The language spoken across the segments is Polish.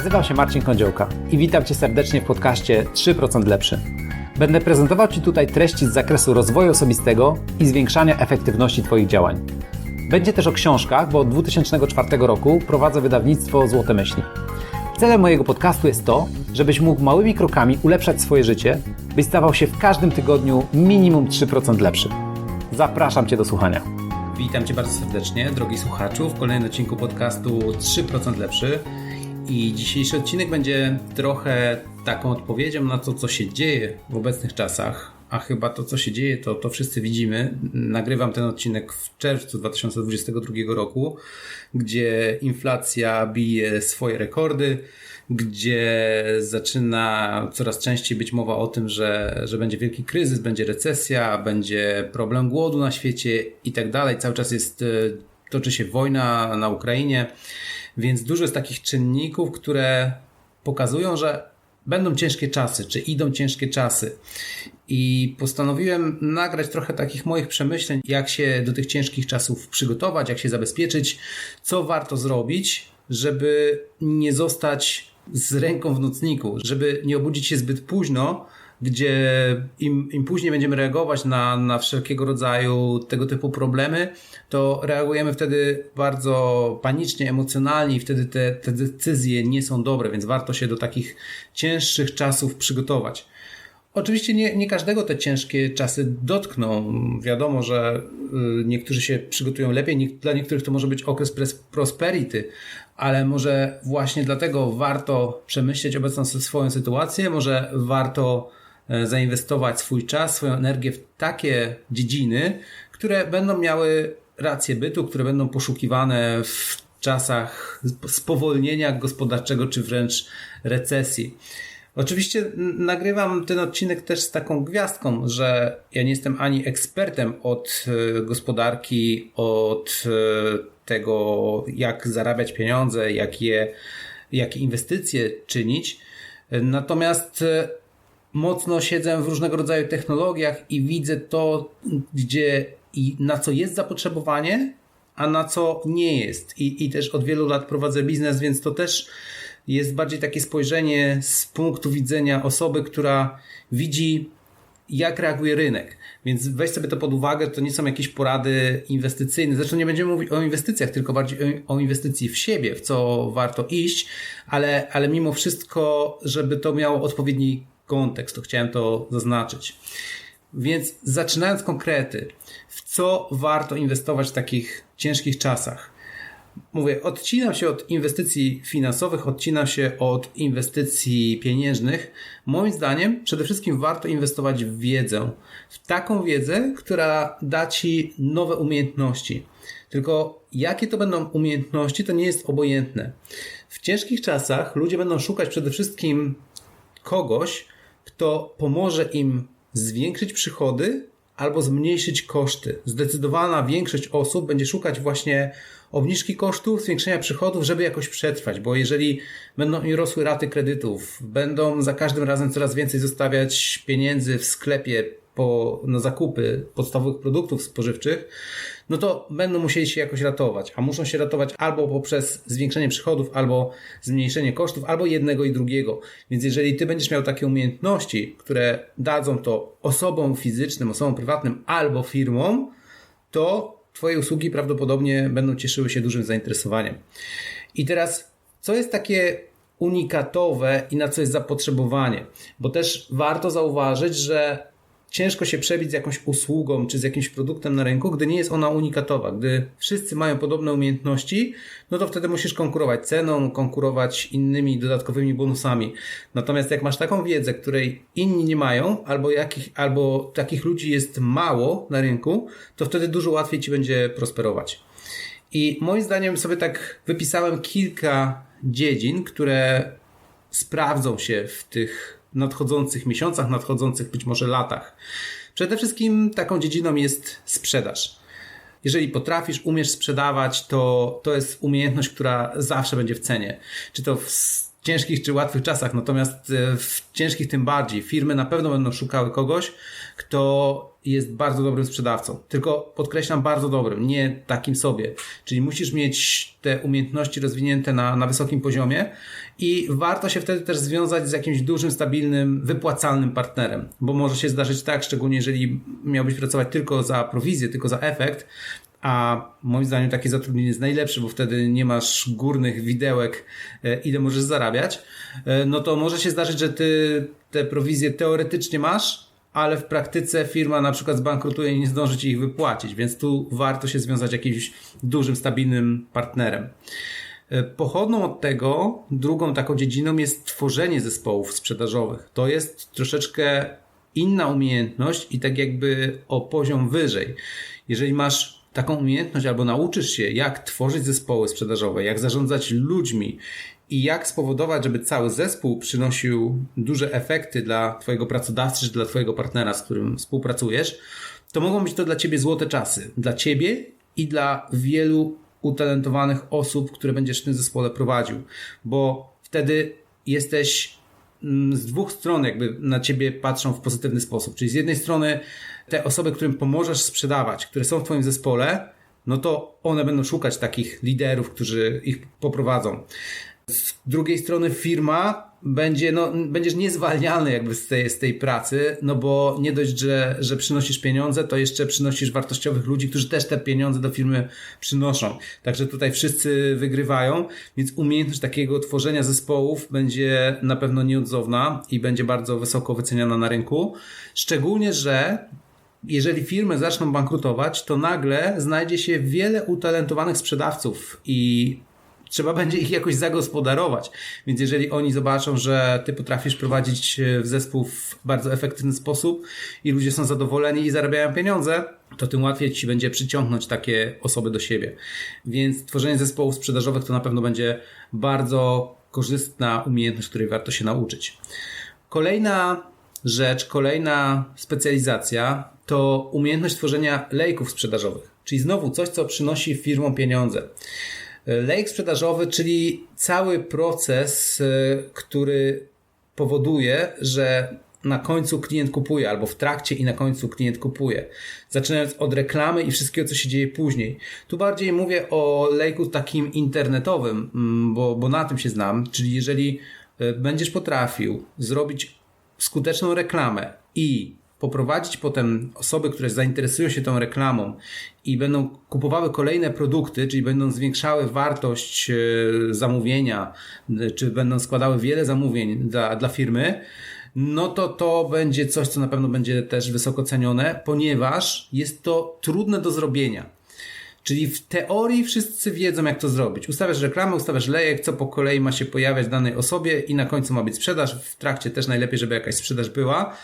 Nazywam się Marcin Kądziołka i witam Cię serdecznie w podcaście 3% Lepszy. Będę prezentował Ci tutaj treści z zakresu rozwoju osobistego i zwiększania efektywności Twoich działań. Będzie też o książkach, bo od 2004 roku prowadzę wydawnictwo Złote Myśli. Celem mojego podcastu jest to, żebyś mógł małymi krokami ulepszać swoje życie, byś stawał się w każdym tygodniu minimum 3% lepszy. Zapraszam Cię do słuchania. Witam Cię bardzo serdecznie, drogi słuchaczu, w kolejnym odcinku podcastu 3% lepszy. I dzisiejszy odcinek będzie trochę taką odpowiedzią na to, co się dzieje w obecnych czasach. A chyba to, co się dzieje, to, to wszyscy widzimy. Nagrywam ten odcinek w czerwcu 2022 roku, gdzie inflacja bije swoje rekordy, gdzie zaczyna coraz częściej być mowa o tym, że, że będzie wielki kryzys, będzie recesja, będzie problem głodu na świecie i tak dalej. Cały czas jest, toczy się wojna na Ukrainie. Więc dużo jest takich czynników, które pokazują, że będą ciężkie czasy, czy idą ciężkie czasy. I postanowiłem nagrać trochę takich moich przemyśleń, jak się do tych ciężkich czasów przygotować, jak się zabezpieczyć, co warto zrobić, żeby nie zostać z ręką w nocniku, żeby nie obudzić się zbyt późno, gdzie im, im później będziemy reagować na, na wszelkiego rodzaju tego typu problemy, to reagujemy wtedy bardzo panicznie, emocjonalnie i wtedy te, te decyzje nie są dobre, więc warto się do takich cięższych czasów przygotować. Oczywiście nie, nie każdego te ciężkie czasy dotkną. Wiadomo, że y, niektórzy się przygotują lepiej, dla niektórych to może być okres prosperity, ale może właśnie dlatego warto przemyśleć obecną swoją sytuację, może warto zainwestować swój czas, swoją energię w takie dziedziny, które będą miały rację bytu, które będą poszukiwane w czasach spowolnienia gospodarczego czy wręcz recesji. Oczywiście nagrywam ten odcinek też z taką gwiazdką, że ja nie jestem ani ekspertem od e, gospodarki, od e, tego, jak zarabiać pieniądze, jak je, jakie inwestycje czynić. Natomiast mocno siedzę w różnego rodzaju technologiach i widzę to, gdzie i na co jest zapotrzebowanie, a na co nie jest. I, I też od wielu lat prowadzę biznes, więc to też jest bardziej takie spojrzenie z punktu widzenia osoby, która widzi, jak reaguje rynek. Więc weź sobie to pod uwagę, to nie są jakieś porady inwestycyjne. Zresztą nie będziemy mówić o inwestycjach, tylko bardziej o inwestycji w siebie, w co warto iść, ale, ale mimo wszystko, żeby to miało odpowiedni kontekst, to chciałem to zaznaczyć. Więc zaczynając konkrety, w co warto inwestować w takich ciężkich czasach? Mówię, odcinam się od inwestycji finansowych, odcinam się od inwestycji pieniężnych. Moim zdaniem przede wszystkim warto inwestować w wiedzę. W taką wiedzę, która da Ci nowe umiejętności. Tylko jakie to będą umiejętności, to nie jest obojętne. W ciężkich czasach ludzie będą szukać przede wszystkim kogoś, kto pomoże im zwiększyć przychody albo zmniejszyć koszty. Zdecydowana większość osób będzie szukać właśnie obniżki kosztów, zwiększenia przychodów, żeby jakoś przetrwać, bo jeżeli będą im rosły raty kredytów, będą za każdym razem coraz więcej zostawiać pieniędzy w sklepie po, na zakupy podstawowych produktów spożywczych, no to będą musieli się jakoś ratować, a muszą się ratować albo poprzez zwiększenie przychodów, albo zmniejszenie kosztów, albo jednego i drugiego. Więc jeżeli ty będziesz miał takie umiejętności, które dadzą to osobom fizycznym, osobom prywatnym albo firmom, to twoje usługi prawdopodobnie będą cieszyły się dużym zainteresowaniem. I teraz, co jest takie unikatowe i na co jest zapotrzebowanie? Bo też warto zauważyć, że ciężko się przebić z jakąś usługą czy z jakimś produktem na rynku, gdy nie jest ona unikatowa. Gdy wszyscy mają podobne umiejętności, no to wtedy musisz konkurować ceną, konkurować innymi dodatkowymi bonusami. Natomiast jak masz taką wiedzę, której inni nie mają, albo, jakich, albo takich ludzi jest mało na rynku, to wtedy dużo łatwiej ci będzie prosperować. I moim zdaniem sobie tak wypisałem kilka dziedzin, które sprawdzą się w tych nadchodzących miesiącach, nadchodzących być może latach. Przede wszystkim taką dziedziną jest sprzedaż. Jeżeli potrafisz, umiesz sprzedawać, to to jest umiejętność, która zawsze będzie w cenie. Czy to w ciężkich czy łatwych czasach, natomiast e, w ciężkich tym bardziej. Firmy na pewno będą szukały kogoś, kto jest bardzo dobrym sprzedawcą. Tylko podkreślam, bardzo dobrym, nie takim sobie. Czyli musisz mieć te umiejętności rozwinięte na, na wysokim poziomie i warto się wtedy też związać z jakimś dużym, stabilnym, wypłacalnym partnerem, bo może się zdarzyć tak, szczególnie jeżeli miałbyś pracować tylko za prowizję, tylko za efekt, a moim zdaniem takie zatrudnienie jest najlepsze, bo wtedy nie masz górnych widełek, e, ile możesz zarabiać, e, no to może się zdarzyć, że ty te prowizje teoretycznie masz, ale w praktyce firma na przykład zbankrutuje i nie zdąży ci ich wypłacić, więc tu warto się związać jakimś dużym, stabilnym partnerem. E, pochodną od tego, drugą taką dziedziną jest tworzenie zespołów sprzedażowych. To jest troszeczkę inna umiejętność i tak jakby o poziom wyżej. Jeżeli masz taką umiejętność albo nauczysz się, jak tworzyć zespoły sprzedażowe, jak zarządzać ludźmi i jak spowodować, żeby cały zespół przynosił duże efekty dla Twojego pracodawcy czy dla Twojego partnera, z którym współpracujesz, to mogą być to dla Ciebie złote czasy. Dla Ciebie i dla wielu utalentowanych osób, które będziesz w tym zespole prowadził, bo wtedy jesteś z dwóch stron jakby na ciebie patrzą w pozytywny sposób. Czyli z jednej strony te osoby, którym pomożesz sprzedawać, które są w Twoim zespole, no to one będą szukać takich liderów, którzy ich poprowadzą. Z drugiej strony firma będzie, no, będziesz niezwalniany jakby z tej, z tej pracy, no bo nie dość, że, że przynosisz pieniądze, to jeszcze przynosisz wartościowych ludzi, którzy też te pieniądze do firmy przynoszą. Także tutaj wszyscy wygrywają, więc umiejętność takiego tworzenia zespołów będzie na pewno nieodzowna i będzie bardzo wysoko wyceniana na rynku. Szczególnie, że jeżeli firmy zaczną bankrutować, to nagle znajdzie się wiele utalentowanych sprzedawców i trzeba będzie ich jakoś zagospodarować. Więc jeżeli oni zobaczą, że ty potrafisz prowadzić w zespół w bardzo efektywny sposób i ludzie są zadowoleni i zarabiają pieniądze, to tym łatwiej ci będzie przyciągnąć takie osoby do siebie. Więc tworzenie zespołów sprzedażowych to na pewno będzie bardzo korzystna umiejętność, której warto się nauczyć. Kolejna rzecz, kolejna specjalizacja to umiejętność tworzenia lejków sprzedażowych, czyli znowu coś, co przynosi firmom pieniądze. Lejk sprzedażowy, czyli cały proces, e, który powoduje, że na końcu klient kupuje, albo w trakcie i na końcu klient kupuje. Zaczynając od reklamy i wszystkiego, co się dzieje później. Tu bardziej mówię o lejku takim internetowym, mm, bo, bo na tym się znam, czyli jeżeli e, będziesz potrafił zrobić skuteczną reklamę i poprowadzić potem osoby, które zainteresują się tą reklamą i będą kupowały kolejne produkty, czyli będą zwiększały wartość e, zamówienia, e, czy będą składały wiele zamówień dla, dla firmy, no to to będzie coś, co na pewno będzie też wysoko cenione, ponieważ jest to trudne do zrobienia. Czyli w teorii wszyscy wiedzą, jak to zrobić. Ustawiasz reklamę, ustawiasz lejek, co po kolei ma się pojawiać danej osobie i na końcu ma być sprzedaż. W trakcie też najlepiej, żeby jakaś sprzedaż była,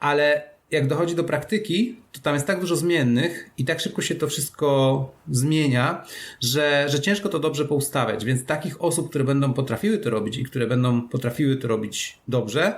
ale jak dochodzi do praktyki, to tam jest tak dużo zmiennych i tak szybko się to wszystko zmienia, że, że ciężko to dobrze poustawiać. Więc takich osób, które będą potrafiły to robić i które będą potrafiły to robić dobrze,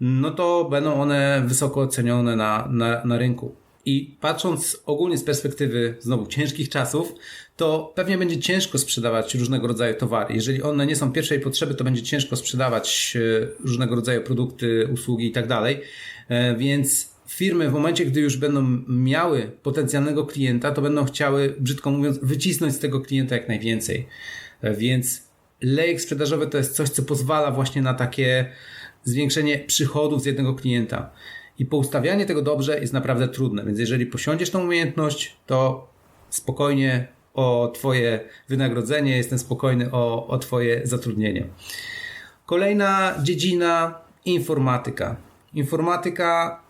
no to będą one wysoko ocenione na, na, na rynku. I patrząc ogólnie z perspektywy znowu ciężkich czasów, to pewnie będzie ciężko sprzedawać różnego rodzaju towary. Jeżeli one nie są pierwszej potrzeby, to będzie ciężko sprzedawać e, różnego rodzaju produkty, usługi i tak dalej. E, więc firmy w momencie, gdy już będą miały potencjalnego klienta, to będą chciały, brzydko mówiąc, wycisnąć z tego klienta jak najwięcej. E, więc lejek sprzedażowy to jest coś, co pozwala właśnie na takie zwiększenie przychodów z jednego klienta. I poustawianie tego dobrze jest naprawdę trudne, więc jeżeli posiądziesz tą umiejętność, to spokojnie o Twoje wynagrodzenie, jestem spokojny o, o Twoje zatrudnienie. Kolejna dziedzina informatyka. Informatyka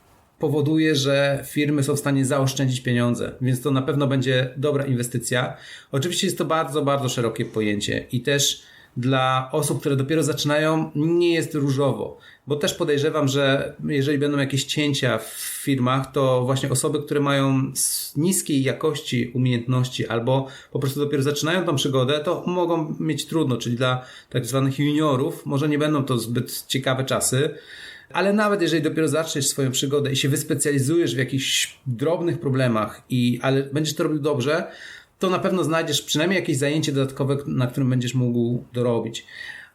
powoduje, że firmy są w stanie zaoszczędzić pieniądze, więc to na pewno będzie dobra inwestycja. Oczywiście jest to bardzo, bardzo szerokie pojęcie i też dla osób, które dopiero zaczynają, nie jest różowo, bo też podejrzewam, że jeżeli będą jakieś cięcia w firmach, to właśnie osoby, które mają niskiej jakości umiejętności albo po prostu dopiero zaczynają tą przygodę, to mogą mieć trudno, czyli dla tak zwanych juniorów może nie będą to zbyt ciekawe czasy. Ale nawet jeżeli dopiero zaczniesz swoją przygodę i się wyspecjalizujesz w jakichś drobnych problemach, i, ale będziesz to robił dobrze, to na pewno znajdziesz przynajmniej jakieś zajęcie dodatkowe, na którym będziesz mógł dorobić.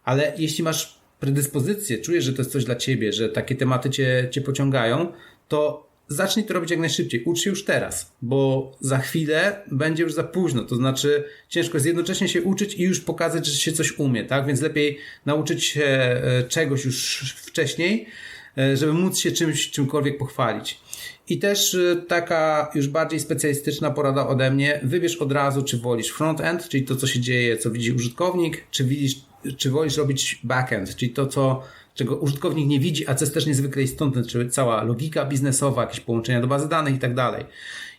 Ale jeśli masz predyspozycję, czujesz, że to jest coś dla ciebie, że takie tematy cię, cię pociągają, to zacznij to robić jak najszybciej. Ucz się już teraz, bo za chwilę będzie już za późno. To znaczy, ciężko jest jednocześnie się uczyć i już pokazać, że się coś umie, tak? Więc lepiej nauczyć się e, czegoś już wcześniej, e, żeby móc się czymś, czymkolwiek pochwalić. I też e, taka już bardziej specjalistyczna porada ode mnie. Wybierz od razu, czy wolisz front-end, czyli to, co się dzieje, co widzi użytkownik, czy widzisz, czy wolisz robić back-end, czyli to, co czego użytkownik nie widzi, a co jest też niezwykle istotne, czyli cała logika biznesowa, jakieś połączenia do bazy danych i tak dalej.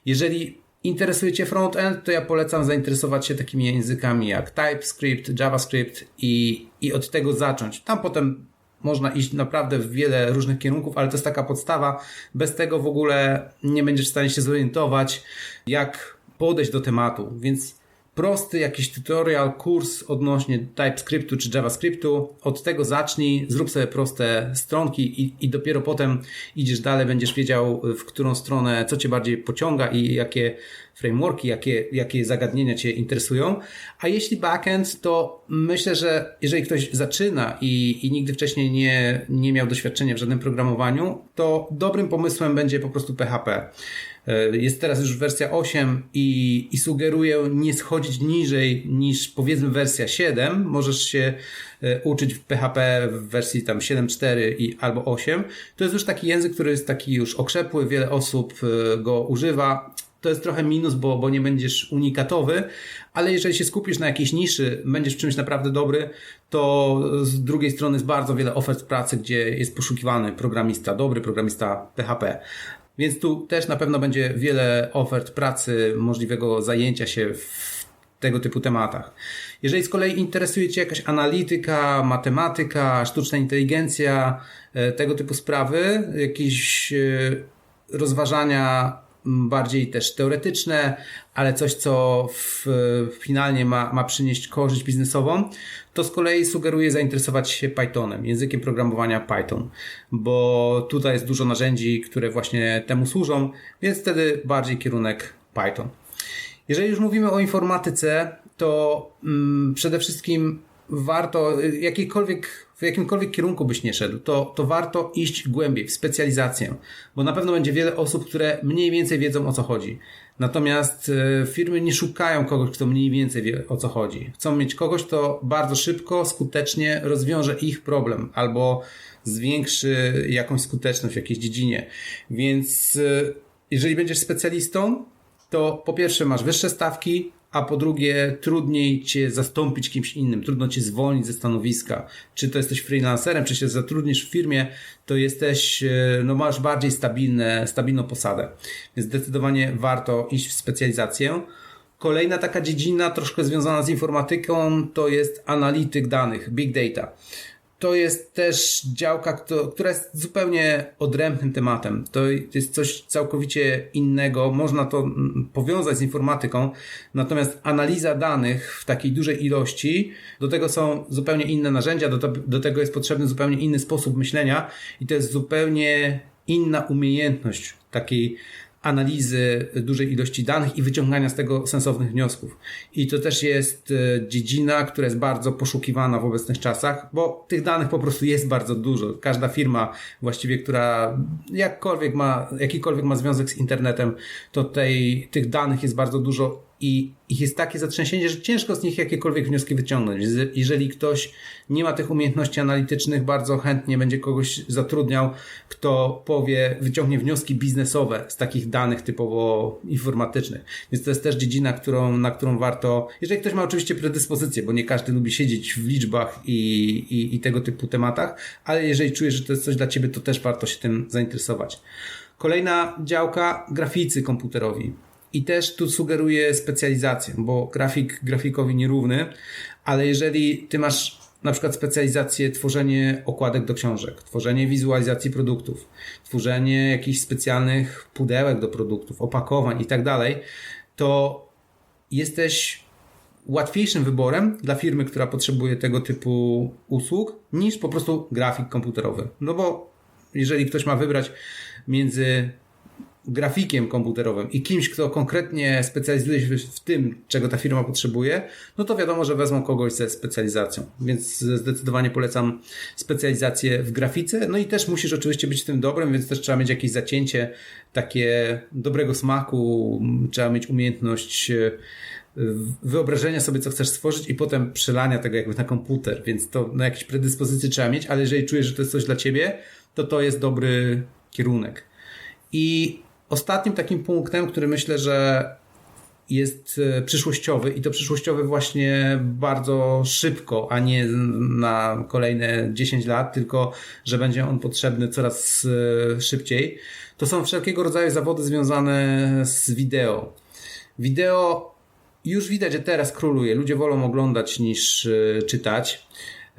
Jeżeli interesuje Cię frontend, to ja polecam zainteresować się takimi językami jak TypeScript, JavaScript i, i od tego zacząć. Tam potem można iść naprawdę w wiele różnych kierunków, ale to jest taka podstawa. Bez tego w ogóle nie będziesz w stanie się zorientować, jak podejść do tematu. Więc prosty jakiś tutorial, kurs odnośnie TypeScriptu czy JavaScriptu. Od tego zacznij, zrób sobie proste stronki i, i dopiero potem idziesz dalej, będziesz wiedział w którą stronę, co Cię bardziej pociąga i jakie frameworki, jakie, jakie zagadnienia Cię interesują. A jeśli backend, to myślę, że jeżeli ktoś zaczyna i, i nigdy wcześniej nie, nie miał doświadczenia w żadnym programowaniu, to dobrym pomysłem będzie po prostu PHP. E, jest teraz już wersja 8 i, i sugeruję nie schodzić niżej niż powiedzmy wersja 7. Możesz się e, uczyć w PHP w wersji tam 7.4 i albo 8. To jest już taki język, który jest taki już okrzepły, wiele osób e, go używa. To jest trochę minus, bo, bo nie będziesz unikatowy, ale jeżeli się skupisz na jakiejś niszy, będziesz w czymś naprawdę dobry, to z drugiej strony jest bardzo wiele ofert pracy, gdzie jest poszukiwany programista, dobry programista PHP. Więc tu też na pewno będzie wiele ofert pracy, możliwego zajęcia się w tego typu tematach. Jeżeli z kolei interesuje Cię jakaś analityka, matematyka, sztuczna inteligencja, e, tego typu sprawy, jakieś e, rozważania bardziej też teoretyczne, ale coś, co w, finalnie ma, ma przynieść korzyść biznesową, to z kolei sugeruję zainteresować się Pythonem, językiem programowania Python, bo tutaj jest dużo narzędzi, które właśnie temu służą, więc wtedy bardziej kierunek Python. Jeżeli już mówimy o informatyce, to mm, przede wszystkim warto jakiejkolwiek w jakimkolwiek kierunku byś nie szedł, to, to warto iść głębiej w specjalizację, bo na pewno będzie wiele osób, które mniej więcej wiedzą o co chodzi. Natomiast e, firmy nie szukają kogoś, kto mniej więcej wie o co chodzi. Chcą mieć kogoś, kto bardzo szybko, skutecznie rozwiąże ich problem albo zwiększy jakąś skuteczność w jakiejś dziedzinie. Więc e, jeżeli będziesz specjalistą, to po pierwsze masz wyższe stawki, a po drugie trudniej cię zastąpić kimś innym, trudno cię zwolnić ze stanowiska. Czy to jesteś freelancerem, czy się zatrudnisz w firmie, to jesteś, e, no masz bardziej stabilne, stabilną posadę. Więc zdecydowanie warto iść w specjalizację. Kolejna taka dziedzina, troszkę związana z informatyką, to jest analityk danych, big data to jest też działka, która jest zupełnie odrębnym tematem. To jest coś całkowicie innego. Można to mm, powiązać z informatyką, natomiast analiza danych w takiej dużej ilości, do tego są zupełnie inne narzędzia, do, do tego jest potrzebny zupełnie inny sposób myślenia i to jest zupełnie inna umiejętność takiej analizy dużej ilości danych i wyciągania z tego sensownych wniosków. I to też jest e, dziedzina, która jest bardzo poszukiwana w obecnych czasach, bo tych danych po prostu jest bardzo dużo. Każda firma właściwie, która jakkolwiek ma, jakikolwiek ma związek z internetem, to tej, tych danych jest bardzo dużo i ich jest takie zatrzęsienie, że ciężko z nich jakiekolwiek wnioski wyciągnąć. Jeżeli ktoś nie ma tych umiejętności analitycznych, bardzo chętnie będzie kogoś zatrudniał, kto powie, wyciągnie wnioski biznesowe z takich danych typowo informatycznych. Więc to jest też dziedzina, którą, na którą warto, jeżeli ktoś ma oczywiście predyspozycję, bo nie każdy lubi siedzieć w liczbach i, i, i tego typu tematach, ale jeżeli czujesz, że to jest coś dla ciebie, to też warto się tym zainteresować. Kolejna działka, graficy komputerowi. I też tu sugeruję specjalizację, bo grafik grafikowi nierówny, ale jeżeli ty masz na przykład specjalizację tworzenie okładek do książek, tworzenie wizualizacji produktów, tworzenie jakichś specjalnych pudełek do produktów, opakowań i tak dalej, to jesteś łatwiejszym wyborem dla firmy, która potrzebuje tego typu usług, niż po prostu grafik komputerowy. No bo jeżeli ktoś ma wybrać między grafikiem komputerowym i kimś, kto konkretnie specjalizuje się w tym, czego ta firma potrzebuje, no to wiadomo, że wezmą kogoś ze specjalizacją. Więc zdecydowanie polecam specjalizację w grafice. No i też musisz oczywiście być tym dobrym, więc też trzeba mieć jakieś zacięcie takie dobrego smaku, trzeba mieć umiejętność e, wyobrażenia sobie, co chcesz stworzyć i potem przelania tego jakby na komputer, więc to na jakieś predyspozycje trzeba mieć, ale jeżeli czujesz, że to jest coś dla ciebie, to to jest dobry kierunek. I ostatnim takim punktem, który myślę, że jest e, przyszłościowy i to przyszłościowy właśnie bardzo szybko, a nie na kolejne 10 lat, tylko że będzie on potrzebny coraz e, szybciej. To są wszelkiego rodzaju zawody związane z wideo. Wideo już widać, że teraz króluje. Ludzie wolą oglądać niż e, czytać.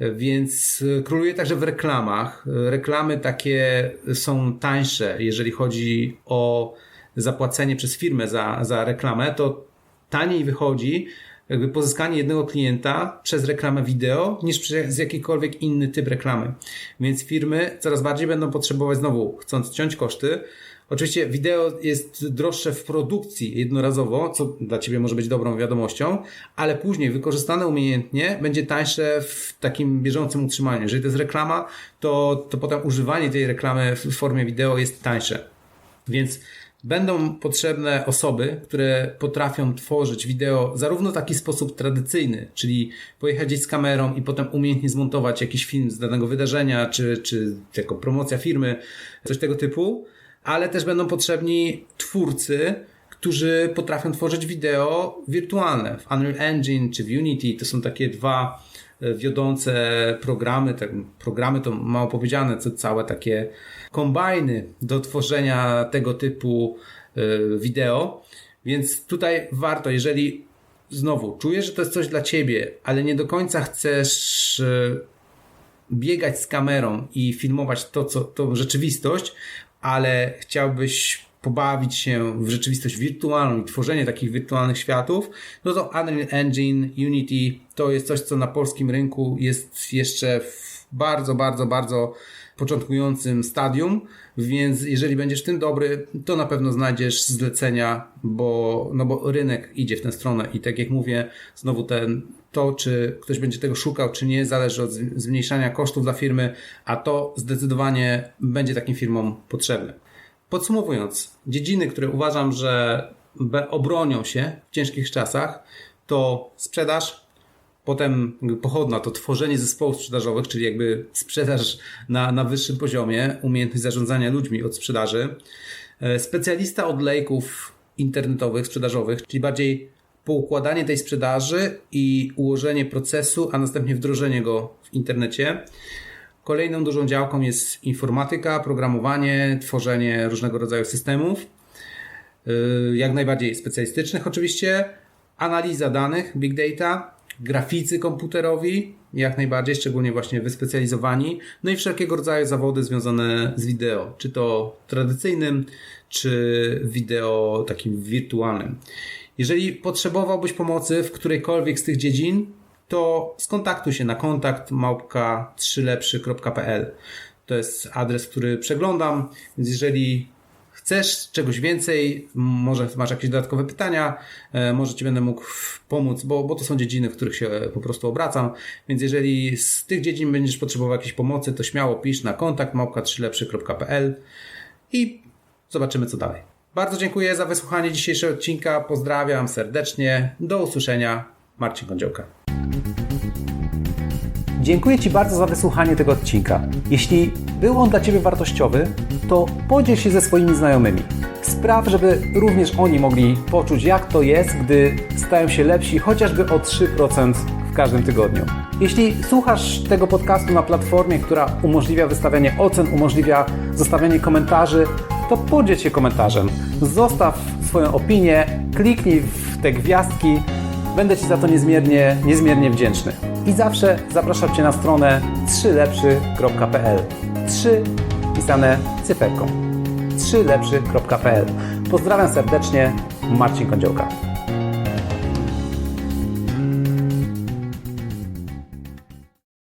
Więc króluje także w reklamach. Reklamy takie są tańsze, jeżeli chodzi o zapłacenie przez firmę za, za reklamę, to taniej wychodzi jakby pozyskanie jednego klienta przez reklamę wideo niż przez jakikolwiek inny typ reklamy. Więc firmy coraz bardziej będą potrzebować znowu, chcąc ciąć koszty, Oczywiście wideo jest droższe w produkcji jednorazowo, co dla Ciebie może być dobrą wiadomością, ale później wykorzystane umiejętnie będzie tańsze w takim bieżącym utrzymaniu. Jeżeli to jest reklama, to, to potem używanie tej reklamy w formie wideo jest tańsze. Więc będą potrzebne osoby, które potrafią tworzyć wideo zarówno w taki sposób tradycyjny, czyli pojechać gdzieś z kamerą i potem umiejętnie zmontować jakiś film z danego wydarzenia, czy, czy jako promocja firmy, coś tego typu, ale też będą potrzebni twórcy, którzy potrafią tworzyć wideo wirtualne w Unreal Engine czy w Unity. To są takie dwa wiodące programy, te programy to mało powiedziane, co całe takie kombajny do tworzenia tego typu e, wideo. Więc tutaj warto, jeżeli znowu czujesz, że to jest coś dla ciebie, ale nie do końca chcesz e, biegać z kamerą i filmować to, co, tą rzeczywistość, ale chciałbyś pobawić się w rzeczywistość wirtualną i tworzenie takich wirtualnych światów, no to Unreal Engine, Unity to jest coś, co na polskim rynku jest jeszcze w bardzo, bardzo, bardzo początkującym stadium, więc jeżeli będziesz tym dobry, to na pewno znajdziesz zlecenia, bo, no bo rynek idzie w tę stronę i tak jak mówię, znowu ten, to, czy ktoś będzie tego szukał, czy nie, zależy od zmniejszania kosztów dla firmy, a to zdecydowanie będzie takim firmom potrzebne. Podsumowując, dziedziny, które uważam, że obronią się w ciężkich czasach, to sprzedaż, potem pochodna to tworzenie zespołów sprzedażowych, czyli jakby sprzedaż na, na wyższym poziomie, umiejętność zarządzania ludźmi od sprzedaży, e, specjalista od lejków internetowych, sprzedażowych, czyli bardziej poukładanie tej sprzedaży i ułożenie procesu, a następnie wdrożenie go w internecie. Kolejną dużą działką jest informatyka, programowanie, tworzenie różnego rodzaju systemów, y, jak najbardziej specjalistycznych oczywiście, analiza danych, big data, graficy komputerowi, jak najbardziej, szczególnie właśnie wyspecjalizowani, no i wszelkiego rodzaju zawody związane z wideo, czy to tradycyjnym, czy wideo takim wirtualnym. Jeżeli potrzebowałbyś pomocy w którejkolwiek z tych dziedzin, to skontaktuj się na kontakt małpka 3lepszy.pl. To jest adres, który przeglądam, więc jeżeli chcesz czegoś więcej, może masz jakieś dodatkowe pytania, e, może Ci będę mógł pomóc, bo, bo to są dziedziny, w których się po prostu obracam, więc jeżeli z tych dziedzin będziesz potrzebował jakiejś pomocy, to śmiało pisz na kontakt małpka 3lepszy.pl i zobaczymy co dalej. Bardzo dziękuję za wysłuchanie dzisiejszego odcinka. Pozdrawiam serdecznie. Do usłyszenia. Marcin Kądziołka. Dziękuję Ci bardzo za wysłuchanie tego odcinka. Jeśli był on dla Ciebie wartościowy, to podziel się ze swoimi znajomymi. Spraw, żeby również oni mogli poczuć, jak to jest, gdy stają się lepsi chociażby o 3% w każdym tygodniu. Jeśli słuchasz tego podcastu na platformie, która umożliwia wystawianie ocen, umożliwia zostawianie komentarzy, to podziel się komentarzem. Zostaw swoją opinię, kliknij w te gwiazdki. Będę Ci za to niezmiernie, niezmiernie wdzięczny. I zawsze zapraszam Cię na stronę 3lepszy.pl 3 pisane cyferką 3lepszy.pl Pozdrawiam serdecznie, Marcin Kądziołka.